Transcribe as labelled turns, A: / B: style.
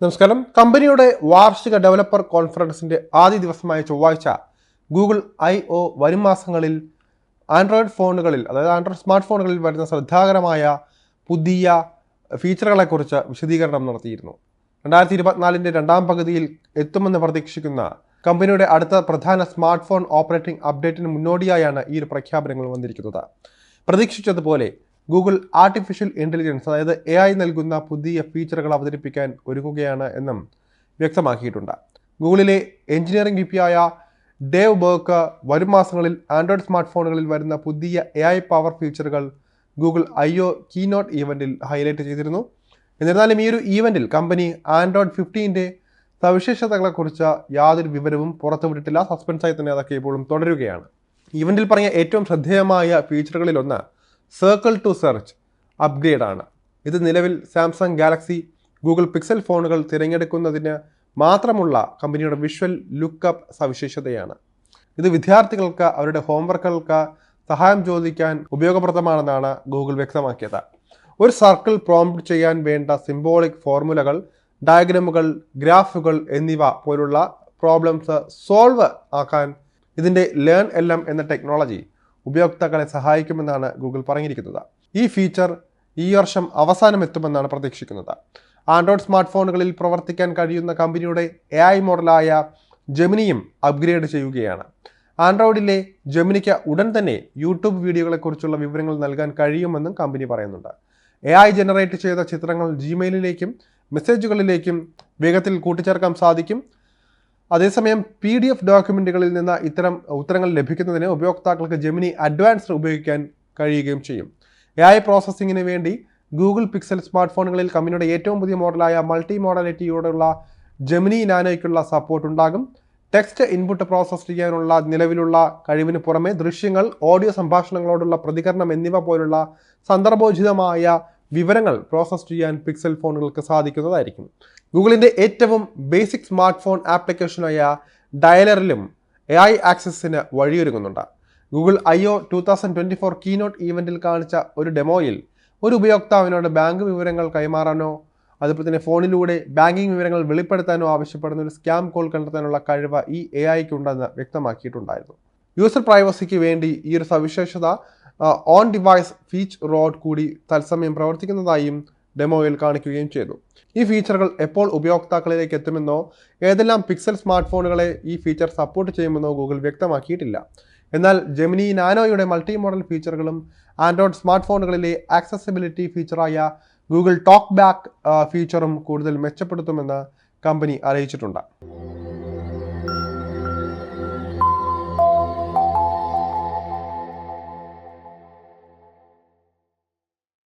A: നമസ്കാരം. കമ്പനിയുടെ വാർഷിക ഡെവലപ്പർ കോൺഫറൻസിന്റെ ആദ്യ ദിവസമായ ചൊവ്വാഴ്ച ഗൂഗിൾ ഐ ഒ വരും മാസങ്ങളിൽ ആൻഡ്രോയിഡ് ഫോണുകളിൽ അതായത് ആൻഡ്രോയിഡ് സ്മാർട്ട് ഫോണുകളിൽ വരുന്ന ശ്രദ്ധാകരമായ പുതിയ ഫീച്ചറുകളെക്കുറിച്ച് വിശദീകരണം നടത്തിയിരുന്നു. രണ്ടായിരത്തി ഇരുപത്തിനാലിന്റെ രണ്ടാം പകുതിയിൽ എത്തുമെന്ന് പ്രതീക്ഷിക്കുന്ന കമ്പനിയുടെ അടുത്ത പ്രധാന സ്മാർട്ട് ഫോൺ ഓപ്പറേറ്റിംഗ് അപ്ഡേറ്റിന് മുന്നോടിയായാണ് ഈ ഒരു പ്രഖ്യാപനങ്ങൾ വന്നിരിക്കുന്നത്. പ്രതീക്ഷിച്ചതുപോലെ ഗൂഗിൾ ആർട്ടിഫിഷ്യൽ ഇന്റലിജൻസ് അതായത് എ ഐ നൽകുന്ന പുതിയ ഫീച്ചറുകൾ അവതരിപ്പിക്കാൻ ഒരുങ്ങുകയാണ് എന്നും വ്യക്തമാക്കിയിട്ടുണ്ട്. ഗൂഗിളിലെ എഞ്ചിനീയറിംഗ് ആയ ഡേവ് ബേർക്ക് വരും മാസങ്ങളിൽ ആൻഡ്രോയിഡ് സ്മാർട്ട് ഫോണുകളിൽ വരുന്ന പുതിയ എ ഐ പവർ ഫീച്ചറുകൾ ഗൂഗിൾ ഐ ഒ കീനോട്ട് ഈവന്റിൽ ഹൈലൈറ്റ് ചെയ്തിരുന്നു. എന്നിരുന്നാലും ഈ ഒരു ഈവന്റിൽ കമ്പനി ആൻഡ്രോയിഡ് ഫിഫ്റ്റീന്റെ സവിശേഷതകളെക്കുറിച്ച് യാതൊരു വിവരവും പുറത്തുവിട്ടിട്ടില്ല. സസ്പെൻസായി തന്നെ അതൊക്കെ ഇപ്പോഴും തുടരുകയാണ്. ഈവന്റിൽ പറഞ്ഞ ഏറ്റവും ശ്രദ്ധേയമായ ഫീച്ചറുകളിലൊന്ന് സർക്കിൾ ടു സെർച്ച് അപ്ഗ്രേഡ് ആണ്. ഇത് നിലവിൽ സാംസങ് ഗാലക്സി ഗൂഗിൾ പിക്സൽ ഫോണുകൾ തിരഞ്ഞെടുക്കുന്നതിന് മാത്രമുള്ള കമ്പനിയുടെ വിഷ്വൽ ലുക്കപ്പ് സവിശേഷതയാണ്. ഇത് വിദ്യാർത്ഥികൾക്ക് അവരുടെ ഹോംവർക്കുകൾക്ക് സഹായം ചോദിക്കാൻ ഉപയോഗപ്രദമാണെന്നാണ് ഗൂഗിൾ വ്യക്തമാക്കിയത്. ഒരു സർക്കിൾ പ്രോംപ്റ്റ് ചെയ്യാൻ വേണ്ട സിംബോളിക് ഫോർമുലകൾ ഡയഗ്രമുകൾ ഗ്രാഫുകൾ എന്നിവ പോലുള്ള പ്രോബ്ലംസ് സോൾവ് ആക്കാൻ ഇതിന്റെ ലേൺ എൽ എന്ന ടെക്നോളജി ഉപയോക്താക്കളെ സഹായിക്കുമെന്നാണ് ഗൂഗിൾ പറഞ്ഞിരിക്കുന്നത്. ഈ ഫീച്ചർ ഈ വർഷം അവസാനം എത്തുമെന്നാണ് പ്രതീക്ഷിക്കുന്നത്. ആൻഡ്രോയിഡ് സ്മാർട്ട് ഫോണുകളിൽ പ്രവർത്തിക്കാൻ കഴിയുന്ന കമ്പനിയുടെ എ ഐ മോഡലായ ജെമിനിയും അപ്ഗ്രേഡ് ചെയ്യുകയാണ്. ആൻഡ്രോയിഡിലെ ജെമിനിക്ക് ഉടൻ തന്നെ യൂട്യൂബ് വീഡിയോകളെക്കുറിച്ചുള്ള വിവരങ്ങൾ നൽകാൻ കഴിയുമെന്നും കമ്പനി പറയുന്നുണ്ട്. എ ഐ ജനറേറ്റ് ചെയ്ത ചിത്രങ്ങൾ ജിമെയിലിലേക്കും മെസ്സേജുകളിലേക്കും വേഗത്തിൽ കൂട്ടിച്ചേർക്കാൻ സാധിക്കും. അതേസമയം പി ഡി എഫ് ഡോക്യുമെന്റുകളിൽ നിന്ന് ഇത്തരം ഉത്തരങ്ങൾ ലഭിക്കുന്നതിന് ഉപയോക്താക്കൾക്ക് ജെമിനി അഡ്വാൻസ്ഡ് ഉപയോഗിക്കാൻ കഴിയുകയും ചെയ്യും. എ ഐ പ്രോസസ്സിങ്ങിന് വേണ്ടി ഗൂഗിൾ പിക്സൽ സ്മാർട്ട് ഫോണുകളിൽ കമ്പനിയുടെ ഏറ്റവും പുതിയ മോഡലായ മൾട്ടി മോഡാലിറ്റിയോടുള്ള ജെമിനി നാനോയ്ക്കുള്ള സപ്പോർട്ട് ഉണ്ടാകും. ടെക്സ്റ്റ് ഇൻപുട്ട് പ്രോസസ്സ് ചെയ്യാനുള്ള നിലവിലുള്ള കഴിവിന് പുറമെ ദൃശ്യങ്ങൾ ഓഡിയോ സംഭാഷണങ്ങളോടുള്ള പ്രതികരണം എന്നിവ പോലുള്ള സന്ദർഭോചിതമായ വിവരങ്ങൾ പ്രോസസ് ചെയ്യാൻ പിക്സൽ ഫോണുകൾക്ക് സാധിക്കുന്നതായിരിക്കും. ഗൂഗിളിന്റെ ഏറ്റവും ബേസിക് സ്മാർട്ട് ഫോൺ ആപ്ലിക്കേഷനായ ഡയലറിലും എ ഐ ആക്സസിന് വഴിയൊരുങ്ങുന്നുണ്ട്. Google I O two thousand twenty four keynote ഈവന്റിൽ കാണിച്ച ഒരു ഡെമോയിൽ ഒരു ഉപയോക്താവിനോട് ബാങ്ക് വിവരങ്ങൾ കൈമാറാനോ അതുപോലെ തന്നെ ഫോണിലൂടെ ബാങ്കിങ് വിവരങ്ങൾ വെളിപ്പെടുത്താനോ ആവശ്യപ്പെടുന്ന ഒരു സ്കാം കോൾ കണ്ടെത്താനുള്ള കഴിവ് ഈ എ ഐക്ക് ഉണ്ടെന്ന് വ്യക്തമാക്കിയിട്ടുണ്ടായിരുന്നു. യൂസർ പ്രൈവസിക്ക് വേണ്ടി ഈ ഒരു സവിശേഷത ഓൺ ഡിവൈസ് ഫീച്ച് റോഡ് കൂടി തത്സമയം പ്രവർത്തിക്കുന്നതായും ഡെമോയിൽ കാണിക്കുകയും ചെയ്തു. ഈ ഫീച്ചറുകൾ എപ്പോൾ ഉപയോക്താക്കളിലേക്ക് എത്തുമെന്നോ ഏതെല്ലാം പിക്സൽ സ്മാർട്ട് ഫോണുകളെ ഈ ഫീച്ചർ സപ്പോർട്ട് ചെയ്യുമെന്നോ ഗൂഗിൾ വ്യക്തമാക്കിയിട്ടില്ല. എന്നാൽ ജെമിനി നാനോയുടെ മൾട്ടി മോഡൽ ഫീച്ചറുകളും ആൻഡ്രോയിഡ് സ്മാർട്ട് ഫോണുകളിലെ ആക്സസിബിലിറ്റി ഫീച്ചറായ ഗൂഗിൾ ടോക്ക് ബാക്ക് ഫീച്ചറും കൂടുതൽ മെച്ചപ്പെടുത്തുമെന്ന് കമ്പനി അറിയിച്ചിട്ടുണ്ട്.